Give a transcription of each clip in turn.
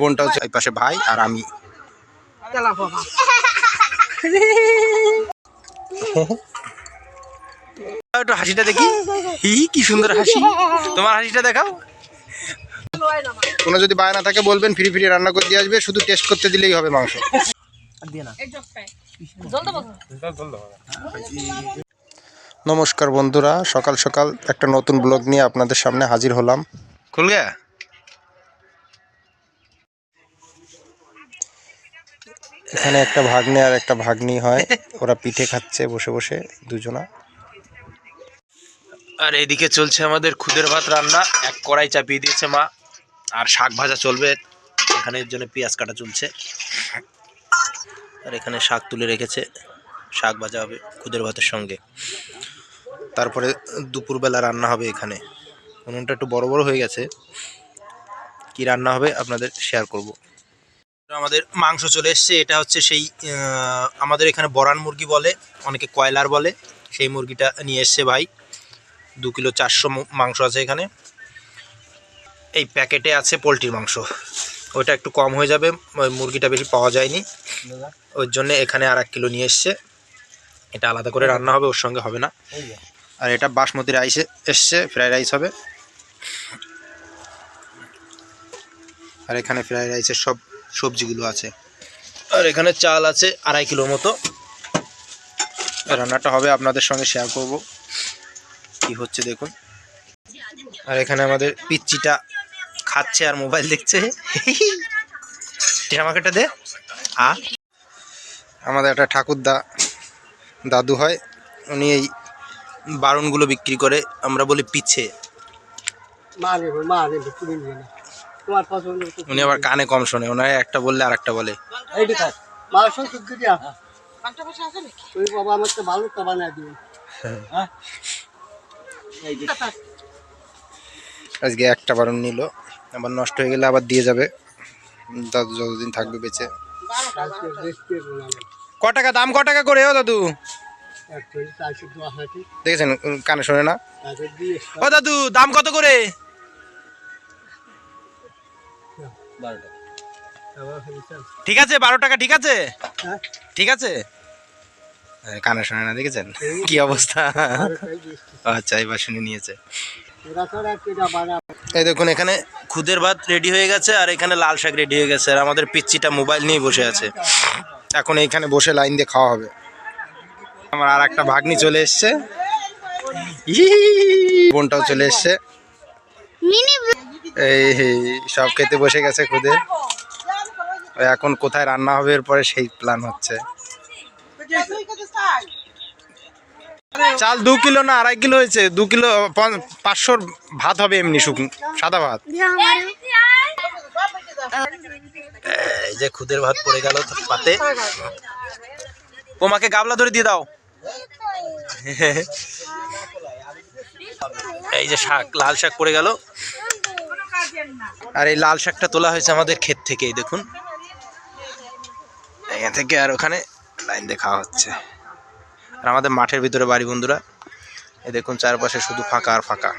বোনটা হচ্ছে পাশে ভাই আর আমি। একটু হাসিটা দেখি। কি সুন্দর হাসি। তোমার হাসিটা দেখাও। কোনো যদি বায়না থাকে বলবেন, ফ্রি ফ্রি রান্না করে দিয়ে আসবে, শুধু টেস্ট করতে দিলেই হবে মাংস। নমস্কার বন্ধুরা, সকাল সকাল একটা নতুন ব্লগ নিয়ে আপনাদের সামনে হাজির হলাম। খুল গয়া এখানে একটা ভাগ্নে আর একটা ভাগ্নি হয়। ওরা পিঠে খাচ্ছে বসে বসে দুজনা। আর এদিকে চলছে আমাদের খুদের ভাত রান্না। এক কড়াই চাপিয়ে দিয়েছে মা। আর শাক ভাজা চলবে। এখানে এর জন্য পেঁয়াজ কাটা চলছে। আর এখানে শাক তুলে রেখেছে। শাক ভাজা হবে খুদের ভাতের সঙ্গে। তারপরে দুপুরবেলা রান্না হবে এখানে। উনুনটা একটু বড় বড় হয়ে গেছে। কি রান্না হবে আপনাদের শেয়ার করব। আমাদের মাংস চলে এসছে এটা হচ্ছে সেই আমাদের এখানে বরান মুরগি বলে অনেকে কয়লার বলে সেই মুরগিটা নিয়ে এসছে ভাই। দু কিলো চারশো মাংস আছে এখানে। এই প্যাকেটে আছে পোলট্রির মাংস। ওইটা একটু কম হয়ে যাবে ওই মুরগিটা বেশি পাওয়া যায়নি। ওর জন্য এখানে আর এক কিলো নিয়ে এসছে। এটা আলাদা করে রান্না হবে ওর সঙ্গে হবে না। আর এটা বাসমতি রাইসে এসছে ফ্রাইড রাইস হবে। আর এখানে ফ্রাইড রাইসের সব সবজিগুলো আছে। আর এখানে চাল আছে আড়াই কিলোর মতো। রান্নাটা হবে আপনাদের সঙ্গে শেয়ার করব। কি হচ্ছে দেখুন। আর এখানে আমাদের পিচ্চিটা খাচ্ছে আর মোবাইল দেখছে। আমাকে একটা দে। আ। আমাদের একটা ঠাকুরদা দাদু হয়। উনি এই বারণগুলো বিক্রি করে আমরা বলি পিছে। উনি আবার কানে কম শোনে ওনার একটা বললে আর একটা বলে আজকে একটা বারণ নিল আবার নষ্ট হয়ে গেলে আবার দিয়ে যাবে। দাদু যতদিন থাকবে বেঁচে। ক টাকা দাম ক টাকা করে ও দাদু? দেখেছেন কানে শোনে না? ও দাদু দাম কত করে? ঠিক আছে বারো টাকা ঠিক আছে? ঠিক আছে? হ্যাঁ, কানে শোনে না দেখেছেন? কি অবস্থা? আচ্ছা এবার শুনে নিয়েছে। এই দেখুন এখানে খুদের ভাত রেডি হয়ে গেছে আর এখানে লাল শাক রেডি হয়ে গেছে আর আমাদের পিচ্চিটা মোবাইল নিয়ে বসে আছে। এখন এইখানে বসে লাইন দিয়ে খাওয়া হবে। আমার আর একটা ভাগ্নি চলে এসছে। বোনটাও চলে এসছে। এই সব খেতে বসে গেছে খুদে। এখন কোথায় রান্না হবে, এরপরে সেই প্ল্যান হচ্ছে। চাল দু কিলো না আড়াই কিলো হয়েছে, দু কিলো পাঁচশোর ভাত হবে এমনি শুকনো সাদা ভাত। এই যে খুদের ভাত পড়ে গেল পাতে। তোমাকে গাবলা ধরে দিয়ে দাও। এই যে শাক, লাল শাক পড়ে গেল। আর এই লাল শাকটা তোলা হয়েছে আমাদের ক্ষেত থেকে দেখুন। এখান থেকে আর ওখানে লাইন দিয়ে খাওয়া হচ্ছে। আর আমাদের মাঠের ভিতরে বাড়ি বন্ধুরা এই দেখুন চারপাশে শুধু ফাঁকা আর ফাঁকা।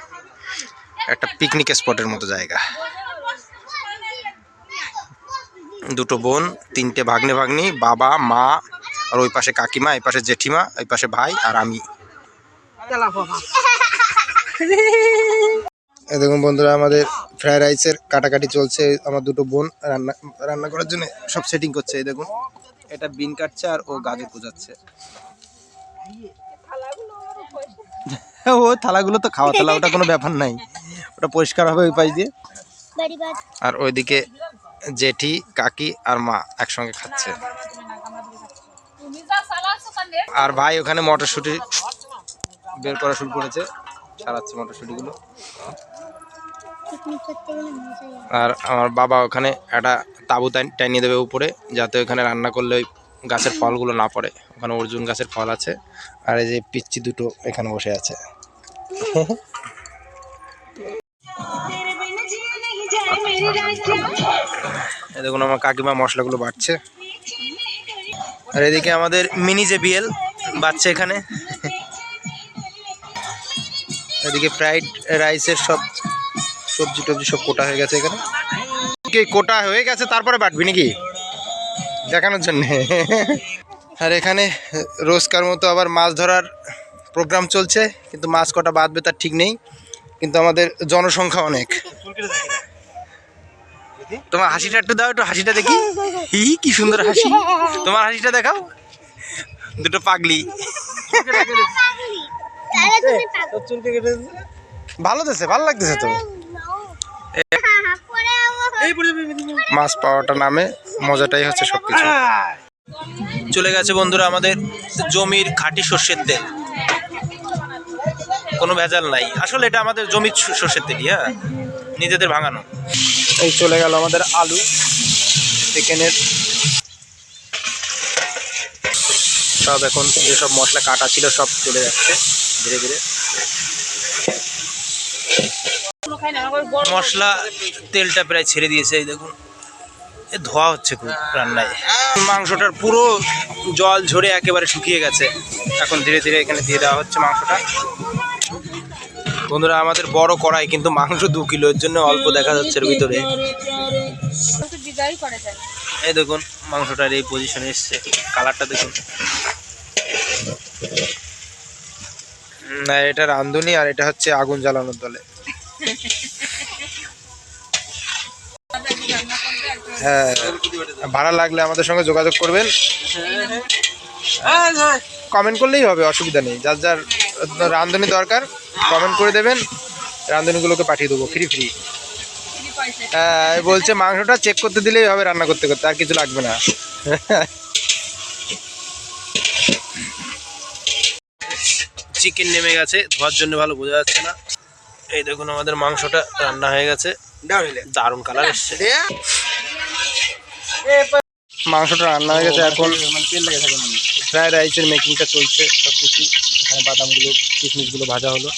একটা পিকনিক স্পটের মতো জায়গা। দুটো বোন তিনটে ভাগ্নে ভাগ্নি বাবা মা আর ওই পাশে কাকিমা এই পাশে জেঠিমা ওই পাশে ভাই আর আমি। দেখুন বন্ধুরা আমাদের ফ্রাইড রাইসের কাটাকাটি চলছে, আমার দুটো বোন রান্না রান্না করার জন্য সব সেটিং করছে, এই দেখুন। এটা বিন কাটছে আর ও গাজর কুচাচ্ছে। ও থালাগুলো তো খাওয়া, থালা ওটা কোনো ব্যাপার নাই। ওটা পরিষ্কার হবে ওই পাশ দিয়ে। আর ওইদিকে জেঠি, কাকি আর মা একসঙ্গে খাচ্ছে। আর ভাই ওখানে মটরশুঁটি বের করা শুরু করেছে ছাড়াচ্ছে মটরশুঁটিগুলো। আর আমার বাবা ওখানে একটা তাঁবু টানিয়ে দেবে উপরে, যাতে ওখানে রান্না করলে ওই গাছের ফলগুলো না পড়ে। ওখানে অর্জুন গাছের ফল আছে, আর এই যে পিচ্ছি দুটো এখানে বসে আছে। দেখুন আমার কাকিমা মশলাগুলো বাড়ছে আর এদিকে আমাদের মিনি যে বিএল বাচ্চা এখানে। এদিকে ফ্রাইড রাইসের সব সবজি টবজি সব কোটা হয়ে গেছে এখানে। কি কোটা হয়ে গেছে তারপরে বাটবি নাকি? দেখানোর জন্যে। আর এখানে রোজকার মতো আবার মাছ ধরার প্রোগ্রাম চলছে কিন্তু মাছ কটা বাঁধবে তার ঠিক নেই কিন্তু আমাদের জনসংখ্যা অনেক। তোমার হাসিটা একটু দাও একটু হাসিটা দেখি। হি কি সুন্দর হাসি। তোমার হাসিটা দেখাও। দুটো পাগলি। ভালো দিছে ভালো লাগতেছে তো। মাছ পাওয়াটা নামে মজাটাই হচ্ছে সবকিছু। চলে গেছে বন্ধুরা আমাদের জমির খাঁটি সর্ষের তেল। কোনো ভেজাল নাই। আসলে এটা আমাদের জমির সর্ষের তেলই হ্যাঁ? নিজেদের ভাঙানো। এই চলে গেল আমাদের আলু, চিকেনের। সব এখন যেসব মশলা কাটা ছিল সব চলে যাচ্ছে ধীরে ধীরে। মশলা তেলটা প্রায় ছেড়ে দিয়েছে, এই দেখুন। এ ধোয়া হচ্ছে খুব রান্নায়। মাংসটার পুরো জল ঝরে একেবারে শুকিয়ে গেছে। এখন ধীরে ধীরে এখানে দিয়ে দেওয়া হচ্ছে মাংসটা। বন্ধুরা, আমাদের বড় কড়াই কিন্তু মাংস দু কিলোর জন্য অল্প দেখা যাচ্ছে এর ভিতরে। এই দেখুন, মাংসটার এই পজিশনে এসছে। কালারটা দেখুন। না, এটা রান্ধুনি আর এটা হচ্ছে আগুন জ্বালানোর দলে। হ্যাঁ ভাড়া লাগলে আমাদের সঙ্গে যোগাযোগ করবেন। কমেন্ট করলেই হবে, অসুবিধা নেই। যার যার রান্ধুনি দরকার কমেন্ট করে দেবেন রান্ধুনিগুলোকে পাঠিয়ে দেবো ফ্রি ফ্রি হ্যাঁ বলছে মাংসটা চেক করতে দিলেই হবে রান্না করতে করতে, আর কিছু লাগবে না। চিকেন নেমে গেছে, ধোয়ার জন্য ভালো বোঝা যাচ্ছে না। এই দেখুন আমাদের মাংসটা রান্না হয়ে গেছে। দারুণ কালার এসছে। মাংসটা রান্না হয়ে গেছে এখন। ফ্রাইড রাইসের মেকিংটা চলছে। সব কিছু এখানে বাদামগুলো কিশমিশগুলো ভাজা হলো।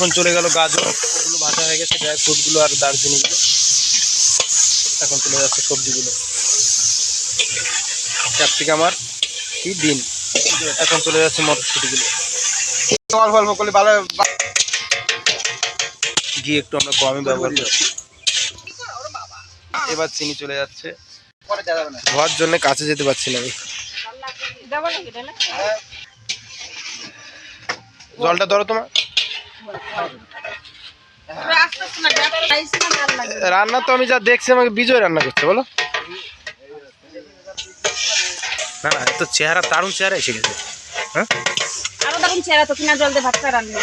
এখন চলে গেল গাজর ওগুলো ভাজা হয়ে গেছে ড্রাই ফ্রুটগুলো আর দারচিনিগুলো। এখন চলে যাচ্ছে সবজিগুলো। ক্যাপসিকাম আর কি দিন এখন চলে যাচ্ছে মটরশুটিগুলো। অল্প অল্প করলে ভালো ঘি একটু আমরা কমই ব্যবহার করছি এবার চিনি চলে যাচ্ছে। ধোয়ার জন্য কাছে যেতে পারছি না আমি। জলটা ধরো তোমার। রান্না তো আমি যা দেখছি আমাকে বিজয় রান্না করছে বলো। না না তো চেহারা দারুণ চেহারা এসে গেছে। হ্যাঁ? আরও দেখুন চেহারা তো কিনা জল দিয়ে ভাত রান্না।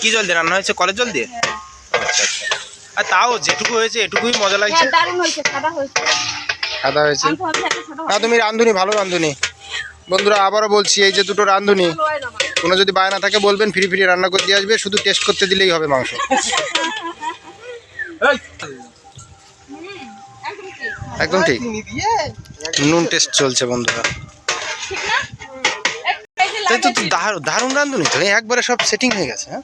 কি জল দিয়ে রান্না হয়েছে? কলের জল দিয়ে? আচ্ছা আচ্ছা। আর তাও যেটুকু হয়েছে এটুকুই মজা লাগছে? হ্যাঁ দারুণ হয়েছে সাদা হয়েছে। সাদা না তুমি রান্ধুনি ভালো রান্ধুনি বন্ধুরা আবারও বলছি এই যে দুটো রান্ধুনি হয় না কোনো যদি বায়না থাকে বলবেন ফ্রি ফ্রি রান্না করে দিয়ে আসবে শুধু টেস্ট করতে দিলেই হবে মাংস। একদম ঠিক। নুন টেস্ট চলছে বন্ধুরা। ঠিক না তাই তো দারুণ দারুণ রান্ধুনি তো। এই একবারে সব সেটিং হয়ে গেছে হ্যাঁ?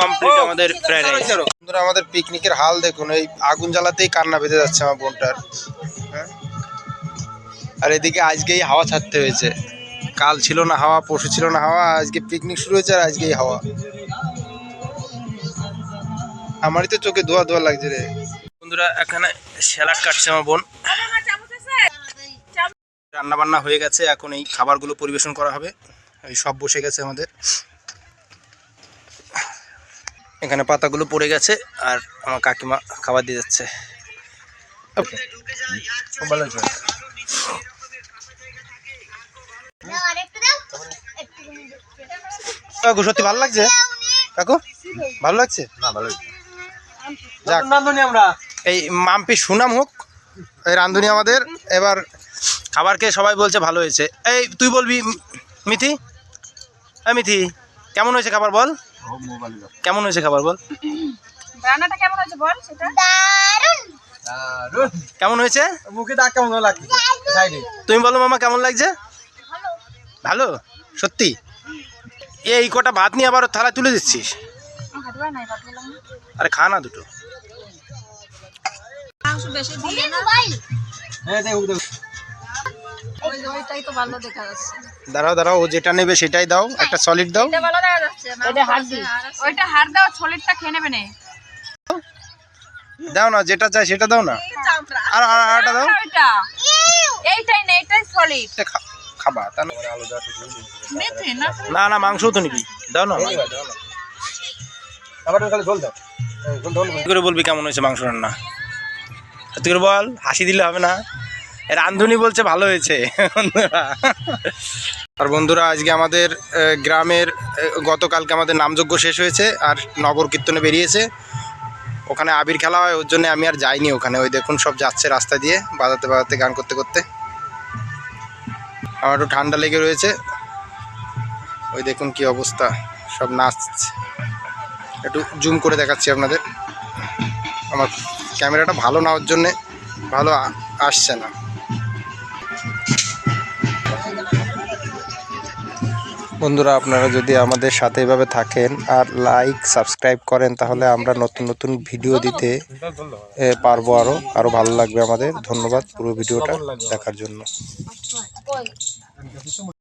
কমপ্লিট আমাদের ফ্রাইড রাইস বন্ধুরা আমাদের পিকনিকের হাল দেখুন এই আগুন জ্বালাতেই কান্না বেঁধে যাচ্ছে আমার বোনটার হ্যাঁ? আর এদিকে আজকেই হাওয়া ছাড়তে হয়েছে। কাল ছিল না হাওয়া পরশু ছিল না হাওয়া আজকে পিকনিক শুরু হয়েছে আর আজকেই হাওয়া। আমারই তো চোখে ধোয়া ধোয়া লাগছে রে। বন্ধুরা এখানে স্যালাড কাটছে আমার বোন। রান্না বান্না হয়ে গেছে এখন এই খাবারগুলো পরিবেশন করা হবে। এই সব বসে গেছে আমাদের। এখানে পাতাগুলো পড়ে গেছে আর আমার কাকিমা খাবার দিয়ে যাচ্ছে। কাকু সত্যি ভালো লাগছে? কাকু ভালো লাগছে? না ভালো যাক এই মাম্পি সুনাম হোক এই রান্ধুনি আমাদের। এবার খাবার খেয়ে সবাই বলছে ভালো হয়েছে। এই তুই বলবি মিথি? হ্যাঁ মিথি কেমন হয়েছে খাবার বল? কেমন হয়েছে খাবার বল? রান্নাটা কেমন হয়েছে বল সেটা? কেমন হয়েছে? মুখে দাগ কেমন লাগছে? সাইডে। তুমি বলো মামা কেমন লাগছে? ভালো? সত্যি? এই কটা ভাত নিয়ে আবার থালা তুলে দিচ্ছিস? আরে খা না দুটো। দাঁড়াও দাঁড়াও ও যেটা নেবে সেটাই দাও একটা সলিড দাও। দাও না যেটা চাই সেটা দাও না। আর আরেকটা দাও। এইটাই না এইটাই সলিড খাবা তা না না মাংসও তো নিবি। দাও না করে বলবি কেমন হয়েছে মাংস রান্না? তুই করে বল হাসি দিলে হবে না। রান্ধুনি বলছে ভালো হয়েছে। আর বন্ধুরা আজকে আমাদের গ্রামের গতকালকে আমাদের নামযজ্ঞ শেষ হয়েছে আর নগর কীর্তনে বেরিয়েছে। ওখানে আবির খেলা হয় ওর জন্য আমি আর যাইনি ওখানে। ওই দেখুন সব যাচ্ছে রাস্তা দিয়ে বাজাতে বাজাতে গান করতে করতে। আমার একটু ঠান্ডা লেগে রয়েছে। ওই দেখুন কি অবস্থা, সব নাচছে। একটু জুম করে দেখাচ্ছি আপনাদের। আমার ক্যামেরাটা ভালো না ওর জন্যে ভালো আসছে না। বন্ধুরা, আপনারা যদি আমাদের সাথে এভাবে থাকেন আর লাইক সাবস্ক্রাইব করেন, তাহলে আমরা নতুন নতুন ভিডিও দিতে পারব আরও আরও ভালো লাগবে আমাদের। ধন্যবাদ পুরো ভিডিওটা দেখার জন্য। Gusto